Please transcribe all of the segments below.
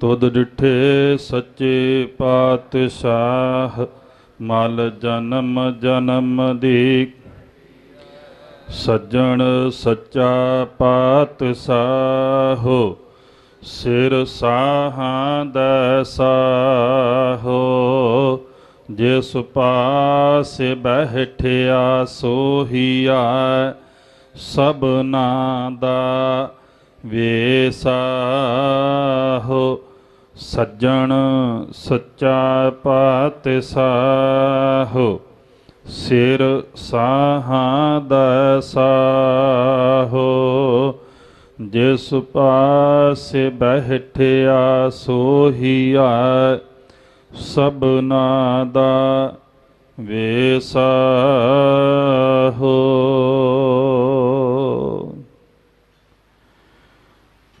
ਤੁਧ ਡਿਠੇ ਸੱਚੇ ਪਾਤਸ਼ਾਹ, ਮਲ ਜਨਮ ਜਨਮ ਦੀ। ਸੱਜਣ ਸੱਚਾ ਪਾਤਸ਼ਾਹੋ, ਸਿਰ ਸਾਹਾਂ ਦਾ ਸਾਹੋ। ਜਿਸ ਪਾਸ ਬਹਿਠਿਆ ਸੋਹੀਆ ਸਭਨਾ ਦਾ ਵੇਸਾਹੋ ਸੱਜਣ ਸੱਚਾ ਪਾਤਸ਼ਾਹੋ, ਸਿਰ ਸਾਹਾਂ ਦਾ ਸਾਹੋ। ਜਿਸ ਪਾਸੇ ਬਹਿਠਿਆ ਸੋਹੀਆ, ਸਭਨਾ ਦਾ ਵੇਸਾਹੋ।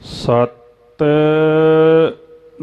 ਸਤ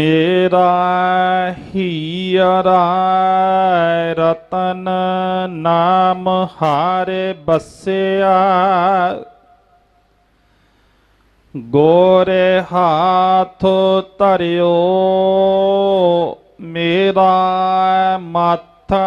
ਮੇਰਾ ਹੀਰਾ ਰਤਨ ਨਾਮ ਹਾਰੇ ਬਸਿਆ। ਗੋਰੇ ਹਾਥ ਧਰਿਓ ਮੇਰਾ ਮਾਥਾ।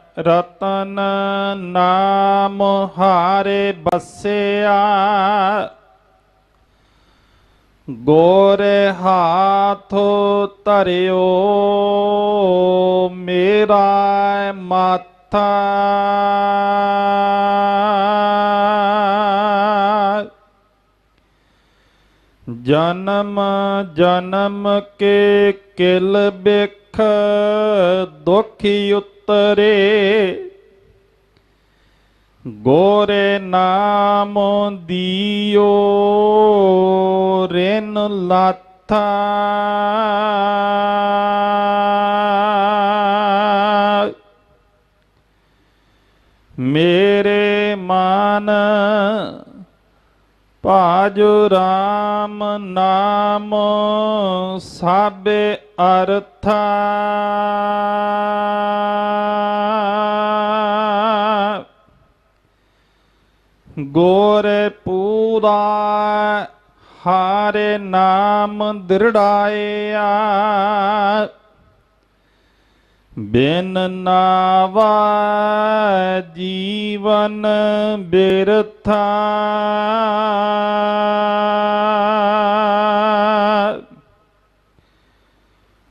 ਰਤਨ ਨਾਮ ਹਾਰੇ ਬਸਿਆ। ਗੋਰੇ ਹਾਥ ਧਰਿਓ, ਮੇਰਾ ਮਾਥਾ। ਜਨਮ ਜਨਮ ਕੇ ਕਿਲ ਬਿਖ ਦੁਖੀ ਉਤ ਉਤਰੇ ਗੋਰੇ ਨਾਮ ਦਿਓ ਰਿਨ ਲਾਥਾ ਮੇਰੇ ਮਨ ਭਾਜੁ ਰਾਮ ਨਾਮ ਸਾਬੇ ਅਰਥਾ ਗੋਰੇ ਪੂਰਾ ਹਾਰੇ ਨਾਮ ਦ੍ਰਿੜਾਇਆ। ਬਿਨ ਨਾਵਾ ਜੀਵਨ ਬਿਰਥਾ।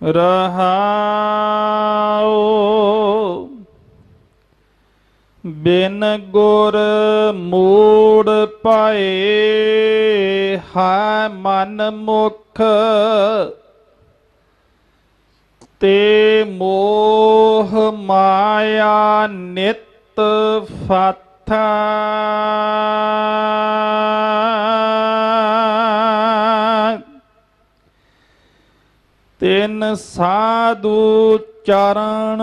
ਰਹਾਉ ਬਿਨ ਗੁਰ ਮੂੜ ਪਾਏ, ਹੈ ਮਨ ਮੁਖ ਤੇ ਮੋਹ ਮਾਇਆ ਨਿਤ ਫਾਥਾ। ਤਿੰਨ ਸਾਧੂ ਚਰਨ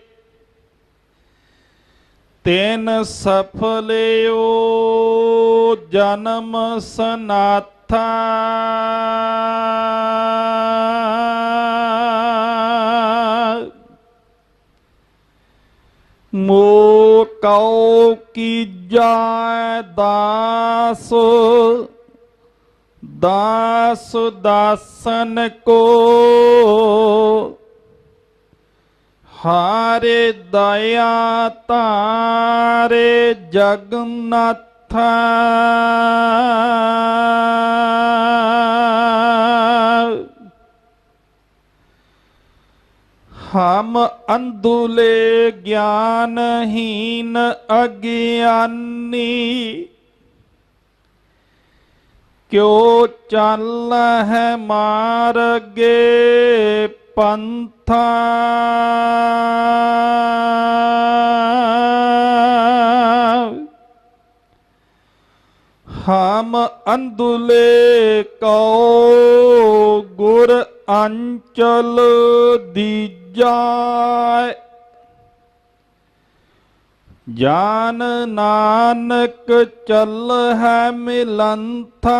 ਤਿਨ ਸਫਲਿਓ ਜਨਮ ਸਨਾਥਾ ਮੋ ਕਉ ਕੀ ਜਾਇ ਦਾਸ ਦਾਸ ਦਾਸਨ ਕੋ ਹਾਰੇ ਦਇਆ ਤਾਰੇ ਜਗਨਨਾਥਾ ਹਮ ਅੰਦੁਲੇ ਗਿਆਨਹੀਨ ਅਗਿਆਨੀ। ਕਿਉ ਚੱਲ ਹੈ ਮਾਰਗੇ ਪੰਥਾ। ਹਮ ਅੰਧੁਲੇ ਕਉ ਗੁਰ ਅੰਚਲ ਦੀਜਾਇ ਜਾਨ ਨਾਨਕ ਚੱਲ ਹੈ ਮਿਲੰਥਾ।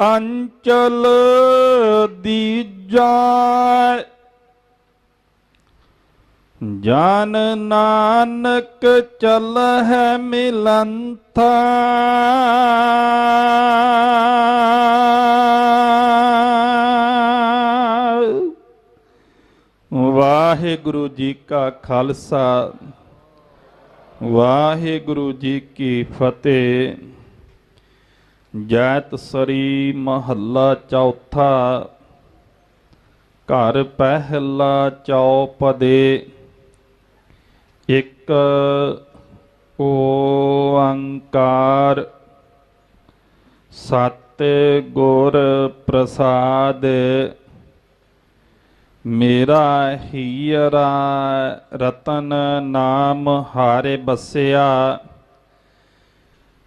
ਅੰਚਲ ਦੀਜੈ ਜਨ ਨਾਨਕ ਚੱਲ ਹੈ ਮਿਲੰਥਾ ਵਾਹਿਗੁਰੂ ਜੀ ਕਾ ਖਾਲਸਾ ਵਾਹਿਗੁਰੂ ਜੀ ਕੀ ਫਤਿਹ ਜੈਤ ਸਰੀ ਮਹੱਲਾ ਚੌਥਾ, ਘਰ ਪਹਿਲਾ ਚੌਪਦੇ, ਇੱਕ ਓੰਕਾਰ, ਸਤ ਗੁਰ ਪ੍ਰਸਾਦ, ਮੇਰਾ ਹੀਰਾ ਰਤਨ ਨਾਮ ਹਾਰੇ ਬਸਿਆ।